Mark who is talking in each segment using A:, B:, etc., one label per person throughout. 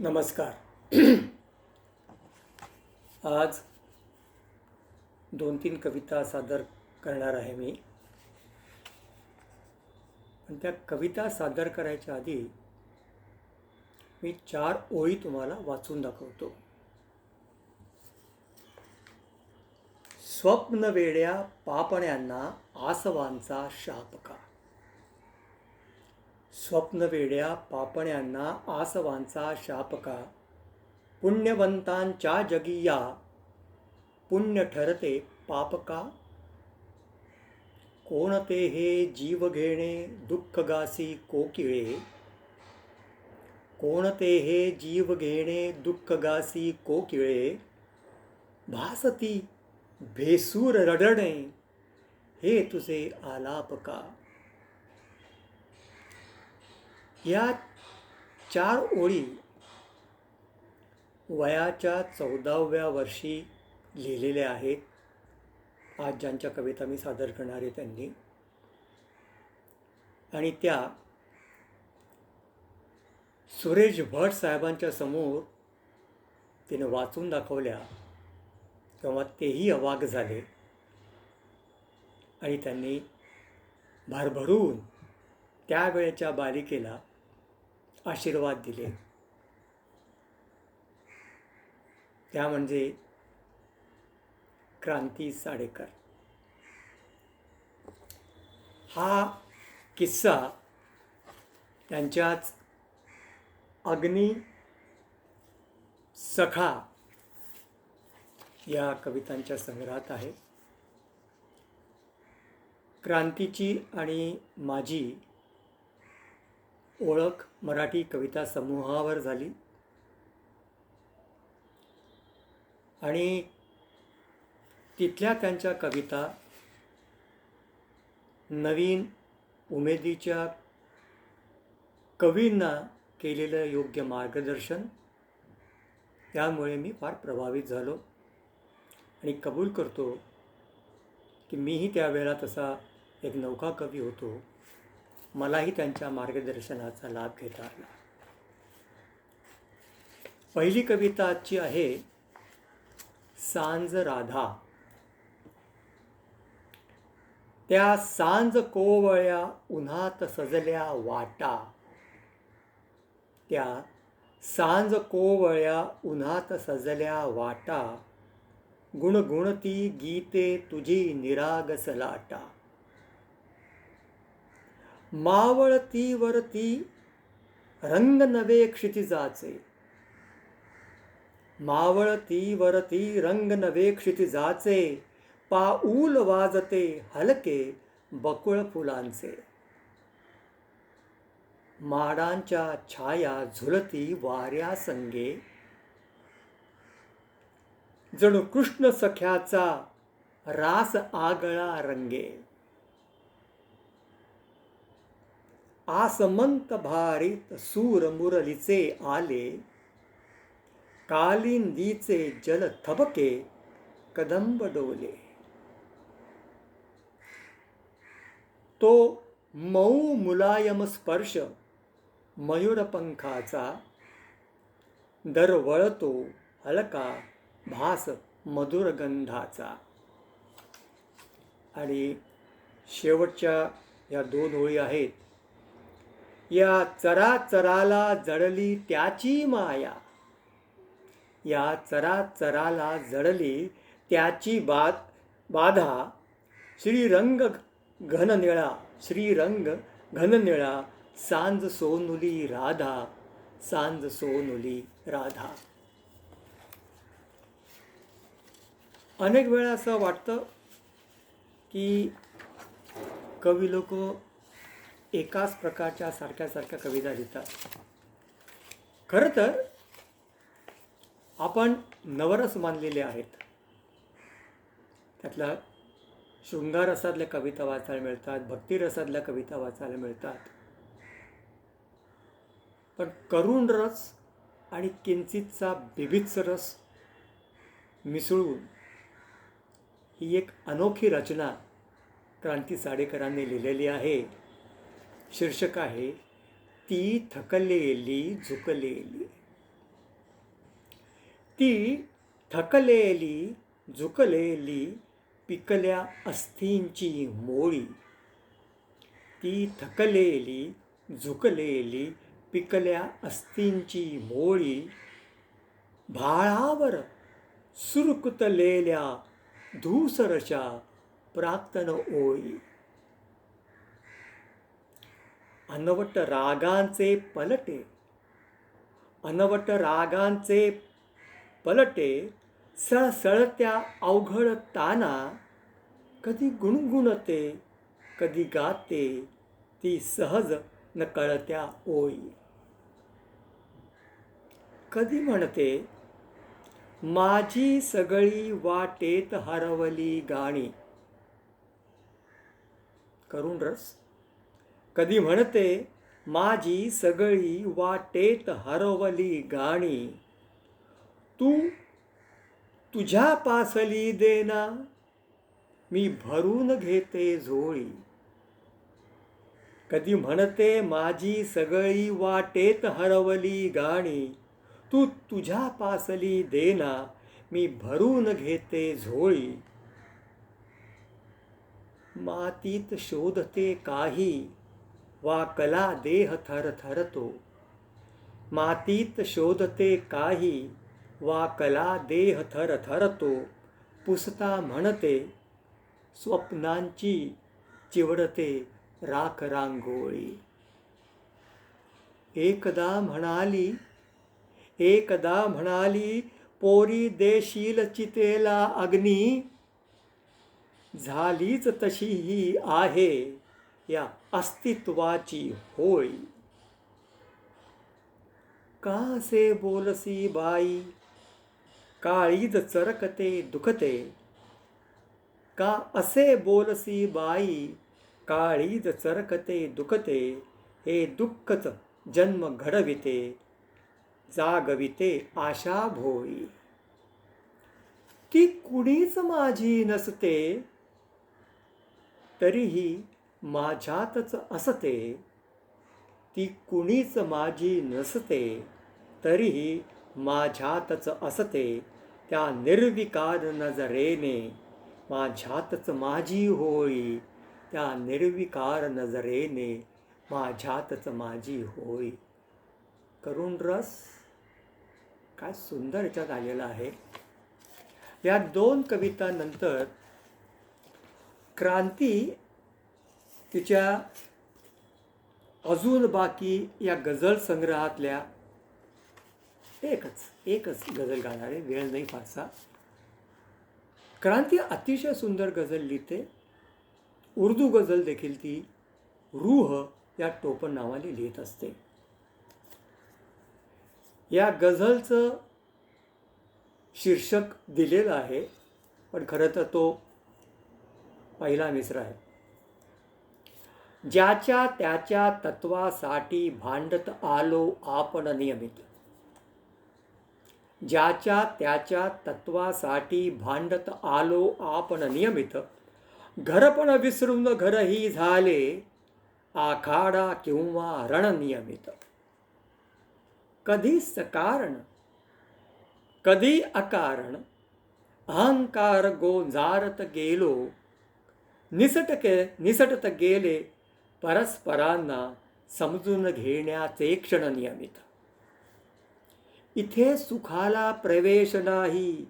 A: नमस्कार. आज दोन तीन कविता सादर करणार आहे मी. पण त्या कविता सादर करायच्या आधी मी चार ओळी तुम्हाला वाचून दाखवतो. स्वप्न वेड्या पापण्यांना आसवांचा शाप का? स्वप्नवेड्या पापण्यांना आसवांचा शाप का? पुण्यवंतांच्या जगी या. पुण्य ठरते पाप का? कोणते हे जीव घेणे दुःखगासी कोकिळे? कोणते हे जीव घेणे दुःखगासी कोकिळे? भासती भेसूर रडणे हे तुझे आलाप का? या चार ओळी वयाच्या चौदाव्या वर्षी लिहिलेल्या आहेत. आज ज्यांच्या कविता मी सादर करणार आहे त्यांनी. आणि त्या सुरेश भट साहेबांच्या समोर तिने वाचून दाखवल्या तेव्हा तेही अवाग झाले. आणि त्यांनी भरभरून त्यावेळेच्या बालिकेला आशीर्वाद दिले. त्या म्हणजे क्रांती साडेकर. हा किस्सा त्यांच्याच अग्नी सखा या कवितांच्या संग्रहात आहे. क्रांतीची आणि माझी ओळख मराठी कविता समूहावर झाली. आणि तिथल्या त्यांच्या कविता नवीन उमेदीच्या कवींना केलेलं योग्य मार्गदर्शन त्यामुळे मी फार प्रभावित झालो आणि कबूल करतो की मीही त्यावेळेला तसा एक नौका कवी होतो. मलाही त्यांच्या मार्गदर्शनाचा लाभ घेता आला. पहिली कविता आजची आहे सांज राधा. त्या सांज कोवळ्या उन्हात सजल्या वाटा. त्या सांज कोवळ्या उन्हात सजल्या वाटा. गुणगुणती गीते तुझी निरागस लाटा. मावळती वरती रंग नवे क्षितिजाचे मावळती वरती रंग नवे क्षितिजाचे पाऊल वाजते हलके बकुळ फुलांचे. माडांच्या छाया झुलती वाऱ्या संगे. जणू कृष्ण सख्याचा रास आगळा रंगे. आसमंत भारित सूर मुरलीचे आले कालिंदीचे जल थबके कदंब डोले. तो मऊ मुलायम स्पर्श मयूरपंखाचा दरवळतो हलका भास मधुर गंधाचा. आणि शेवटच्या या दोन ओळी आहेत या चराचराला जडली त्याची माया. या चराचराला जडली त्याची बाद बाधा श्रीरंग घननिळा श्रीरंग घननिळा सांज सोनुली राधा सांज सोनुली राधा. अनेक वेळा असं वाटतं की कवी लोक एकाच प्रकारच्या सारख्या सारख्या कविता लिहितात. खरं तर आपण नवरस मानलेले आहेत. त्यातल्या शृंगारसातल्या कविता वाचायला मिळतात भक्तिरसातल्या कविता वाचायला मिळतात. पण करुण रस आणि किंचितचा बिभित्स रस मिसळून ही एक अनोखी रचना क्रांती साडेकरांनी लिहिलेली आहे. शीर्षक आहे ती थकलेली झुकलेली. ती थकलेली झुकलेली पिकल्या अस्थींची मोळी. ती थकलेली झुकलेली पिकल्या अस्थींची मोळी. भाळावर सुरकुतलेल्या धूसरच्या प्राक्तन ओळी. अनवट रागांचे पलटे अनवट रागांचे पलटे सळसळत्या अवघड ताना कधी गुणगुणते कधी गाते ती सहज न कळत्या ओळी. कधी म्हणते माझी सगळी वाटेत हरवली गाणी. करून रस. कधी म्हणते माझी सगळी वाटेत हरवली गाणी. तू तुझ्या पासली देना मी भरून घेते झोळी. कधी म्हणते माझी सगळी वाटेत हरवली गाणी तू तुझ्या पासली देना मी भरून घेते झोळी. मातीत शोधते काही वा कला देह थर थरतो मातीत शोधते काही वा कला देह थर थरतो पुसता म्हणते स्वप्नांची चिवडते राख रांगोळी। एकदा म्हणाली एकदा म्हणाली पोरी देशील चितेला अग्नी। झालीच तशी ही आहे या अस्तित्वाची होळी का से बोलसी बाई काळीज चरकते दुखते. का असे बोलसी बाई काळीज चरकते दुखते हे दुःखच जन्म घडविते जागविते आशा भोई. ती कुणीच माझी नसते तरीही माझ्यातच असते ती कुणीच माझी नसते तरीही माझ्यातच असते त्या निर्विकार नजरेने माझ्यातच माझी होळी त्या निर्विकार नजरेने माझ्यातच माझी होळी. करुण रस काय सुंदर याच्यात आलेलं आहे. या दोन कवितांनंतर क्रांती तिच्या अजून बाकी या गझल संग्रहातल्या एकच एकच गझल गाणारे वेळ नाही फारसा. क्रांती अतिशय सुंदर गझल लिहिते. उर्दू गझल देखील ती रूह या टोपण नावाने लिहित असते. या गझलचं शीर्षक दिलेलं आहे पण खरं तर तो पहिला मिसरा आहे. ज्याच्या त्याच्या तत्वासाठी भांडत आलो आपण नियमित. ज्याच्या त्याच्या तत्वासाठी भांडत आलो आपण नियमित. घरपण विसरून घरही झाले आखाडा किंवा रणनियमित कधी सकारण कधी अकारण अहंकार गोंजारत गेलो निसटके निसटत गेले परस्परांना समजून घेण्याचे क्षण नियमित. इथे सुखाला प्रवेश नाही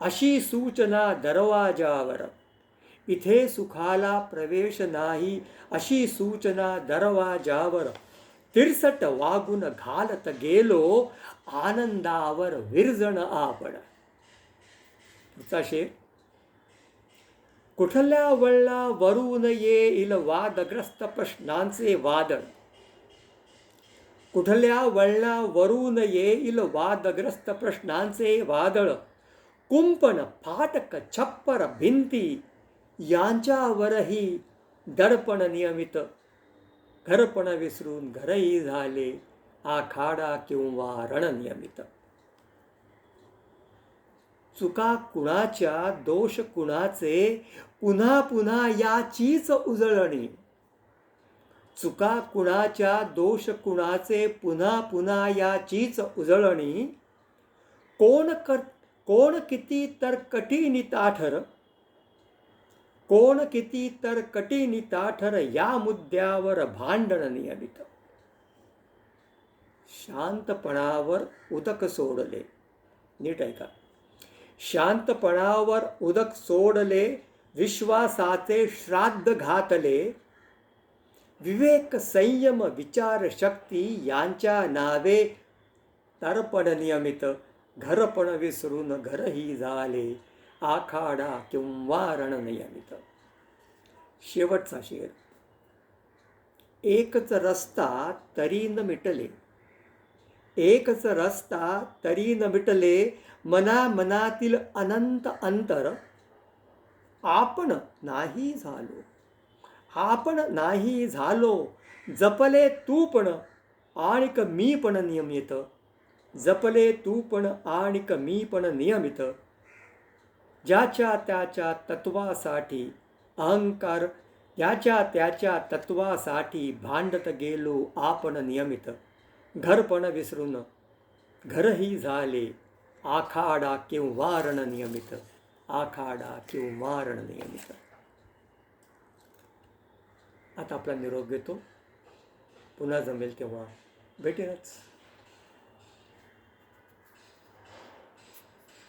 A: अशी सूचना दरवाजावर. इथे सुखाला प्रवेश नाही अशी सूचना दरवाजावर. तिरसट वागून घालत गेलो आनंदावर विरजण आपण. पुढचा शेर कुठल्या वळला वरून येईल वादग्रस्त प्रश्नांचे वादळ कुठल्या वळला वरून येईल वादग्रस्त प्रश्नांचे वादळ? कुंपण फाटक छप्पर भिंती यांच्यावरही दडपण नियमित. घरपण विसरून घरही झाले आखाडा किंवा रणनियमित चुका कुणाच्या दोष कुणाचे पुन्हा पुन्हा याचीच उजळणी. चुका कुणाच्या दोष कुणाचे पुन्हा पुन्हा याचीच उजळणी. कोण कर कोण किती तर कठीणी ताठर कोण किती तर कठीणी ताठर या मुद्द्यावर भांडण नियमित. शांतपणावर उदक सोडले. नीट ऐका. शांतपणावर उदक सोडले विश्वासाचे श्राद्ध घातले विवेक संयम विचार शक्ती यांच्या नावे तर्पण नियमित घरपण विसरून घरही झाले आखाडा किंवा रण नियमित शेवटचा शेर. एकच रस्ता तरी न मिटले. एकच रस्ता तरी न मिटले. मना मनातील अनंत अंतर आपण नाही झालो. आपण नाही झालो. जपले तू पण आणिक मी पण नियमित. जपले तू पण आणिक मी पण नियमित. ज्याच्या त्याच्या तत्वासाठी अहंकार त्याच्या त्याच्या तत्वासाठी भांडत गेलो आपण नियमित. घरपण विसरून घरही झाले आखाडा किंवा रण नियमित. आखाडा किंवा रणनियमित आता आपला निरोप घेतो. पुन्हा जमेल तेव्हा भेटेनच.